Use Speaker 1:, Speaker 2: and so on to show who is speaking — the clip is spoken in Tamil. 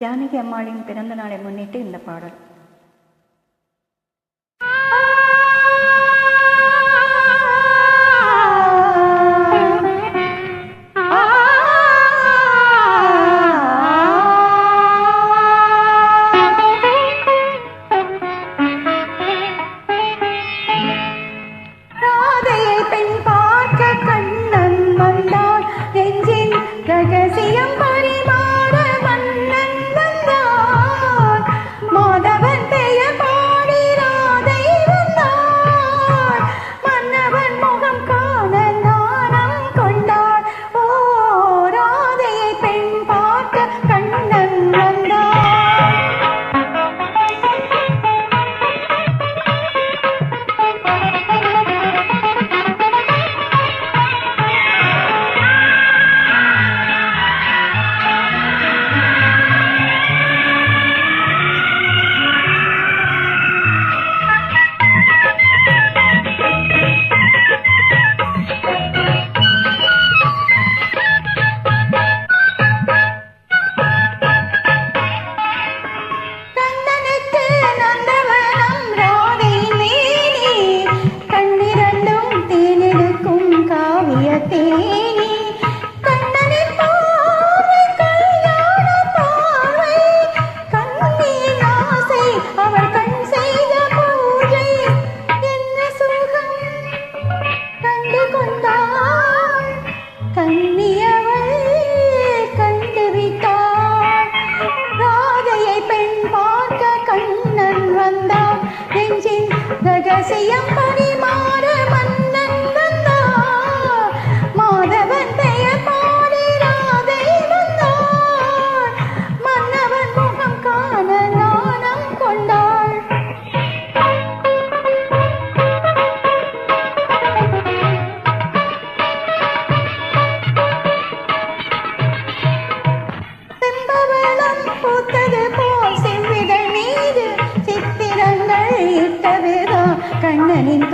Speaker 1: ஜானகி அம்மாளின் பிறந்த நாளை முன்னிட்டு இந்த பாடல். ரசியம் பரிமாறி lên